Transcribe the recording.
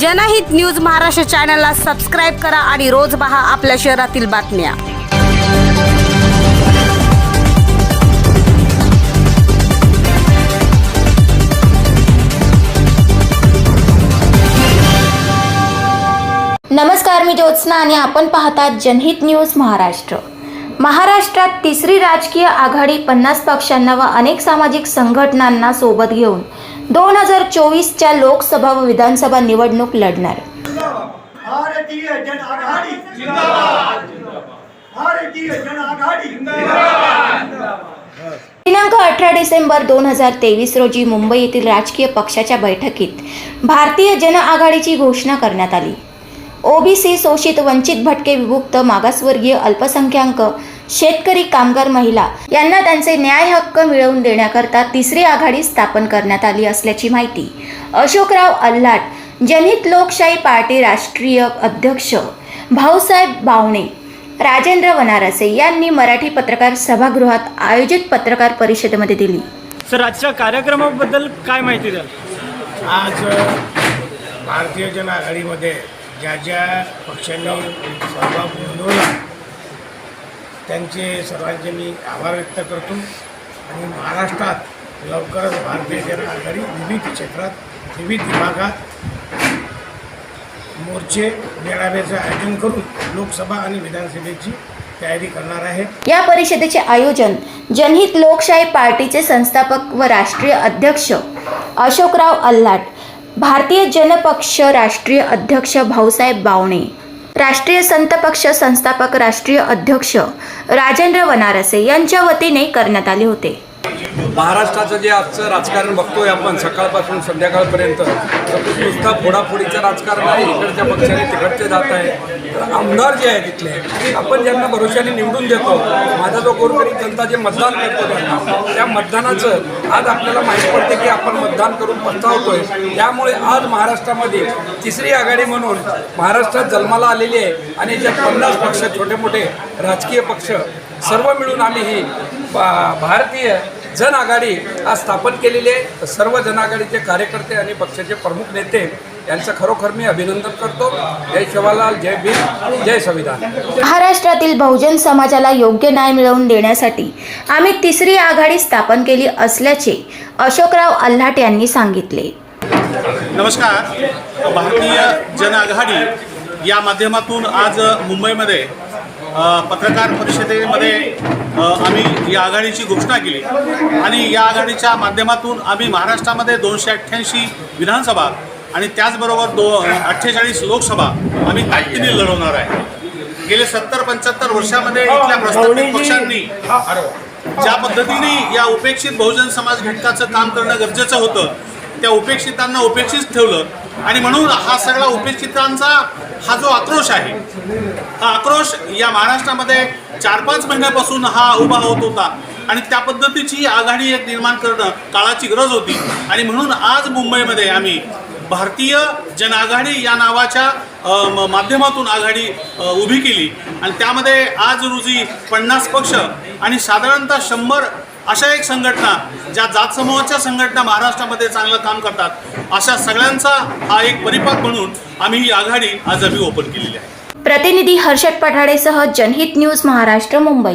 जनहित न्यूज महाराष्ट्र चॅनलला सबस्क्राईब करा आणि रोज पहा आपल्या शहरातील बातम्या. नमस्कार मी ज्योत्स्ना आणि आपण पाहतात जनहित न्यूज महाराष्ट्र. महाराष्ट्रात तिसरी राजकीय आघाडी पन्नास पक्षांना व अनेक सामाजिक संघटनांना सोबत घेऊन दोन हजार चोवीसच्या लोकसभा व विधानसभा निवडणूक लढणार. भारतीय जन आघाडी भारतीय जन आघाडी दिनांक अठरा डिसेंबर दोन हजार तेवीस रोजी मुंबई येथील राजकीय पक्षाच्या बैठकीत भारतीय जन आघाडीची घोषणा करण्यात आली. ओबीसी शोषित वंचित भटके विभुक्त मागासवर्गीय अल्पसंख्याक शेतकरी कामगार महिला यांना त्यांचे न्याय हक्क मिळवून देण्याकरता तिसरी आघाडी स्थापन करण्यात आली असल्याची माहिती. अशोकराव अल्हाट जनहित लोकशाही पार्टी राष्ट्रीय अध्यक्ष भाऊसाहेब बावणे राजेंद्र वनारसे यांनी मराठी पत्रकार सभागृहात आयोजित पत्रकार परिषदेमध्ये दिली. सर आजच्या कार्यक्रमाबद्दल काय माहिती द्याल? आज भारतीय जन आघाडीमध्ये ज्या ज्या पक्षांनी सहभाग नोंदवला त्यांचे सर्वांचे मी आभार व्यक्त करतो. आणि महाराष्ट्रात लवकरच भारतीय जनता आघाडी विविध क्षेत्रात विविध विभागात मोर्चे मेळाव्याचं आयोजन करून लोकसभा आणि विधानसभेची तयारी करणार आहे या परिषदेचे आयोजन जनहित लोकशाही पार्टीचे संस्थापक व राष्ट्रीय अध्यक्ष अशोकराव अल्हाट भारतीय जनपक्ष राष्ट्रीय अध्यक्ष भाऊसाहेब बावणे राष्ट्रीय संत पक्ष संस्थापक राष्ट्रीय अध्यक्ष राजेंद्र वनारसे यांच्या वतीने करण्यात आले होते. महाराष्ट्राचं जे आजचं राजकारण बघतोय आपण सकाळपासून संध्याकाळपर्यंत तर नुसता फोडाफोडीचं राजकारण आहे इकडच्या पक्षाने तिकडचे जात आहे. तर आमदार जे आहे तिथले आपण ज्यांना भरोशाने निवडून देतो माझा जो गोरगरीब जनता जे मतदान करतो त्यांना त्या मतदानाचं आज आपल्याला माहीत पडते की आपण मतदान करून पस्तावतोय. त्यामुळे आज महाराष्ट्रामध्ये तिसरी आघाडी म्हणून महाराष्ट्रात जन्माला आलेली आहे आणि जे पन्नास पक्ष छोटे मोठे राजकीय पक्ष सर्व मिळून आम्ही ही भारतीय जन आघाडी आज स्थापन केलेली आहे. सर्व जन आघाडीचे कार्यकर्ते आणि पक्षाचे प्रमुख नेते यांचं खरोखर मी अभिनंदन करतो. जय शिवालाल जय भीम जय संविधान. महाराष्ट्रातील बहुजन समाजाला योग्य न्याय मिळवून देण्यासाठी आम्ही तिसरी आघाडी स्थापन केली असल्याचे अशोकराव अल्हाट यांनी सांगितले. नमस्कार. भारतीय जन आघाडी या माध्यमातून आज मुंबईमध्ये पत्रकार परिषदेमध्ये आम्ही या आघाडीची घोषणा केली. आणि या आघाडीच्या माध्यमातून आम्ही महाराष्ट्रामध्ये दोनशे अठ्ठ्याऐंशी विधानसभा आणि त्याचबरोबर दो अठ्ठेचाळीस लोकसभा आम्ही ताकदीने लढवणार आहे. गेले सत्तर पंच्याहत्तर वर्षामध्ये इथल्या प्रस्थापित पक्षांनी ज्या पद्धतीने या उपेक्षित बहुजन समाज घटकाचं काम करणं गरजेचं होतं त्या उपेक्षितांना उपेक्षित ठेवलं आणि म्हणून हा सगळा उपेक्षितांचा हा जो आक्रोश आहे हा आक्रोश या महाराष्ट्रामध्ये चार पाच महिन्यापासून हा उभा होत होता. आणि त्या पद्धतीची आघाडी एक निर्माण करणं काळाची गरज होती. आणि म्हणून आज मुंबईमध्ये आम्ही भारतीय जन आघाडी या नावाच्या माध्यमातून आघाडी उभी केली. आणि त्यामध्ये आज रोजी पन्नास पक्ष आणि साधारणतः शंभर अशा एक संघटना ज्या जात समूहाच्या संघटना महाराष्ट्रामध्ये चांगलं काम करतात अशा सगळ्यांचा हा एक परिपाक म्हणून आम्ही ही आघाडी आज आम्ही ओपन केलेली आहे. प्रतिनिधी हर्षद पठाडेसह जनहित न्यूज महाराष्ट्र मुंबई.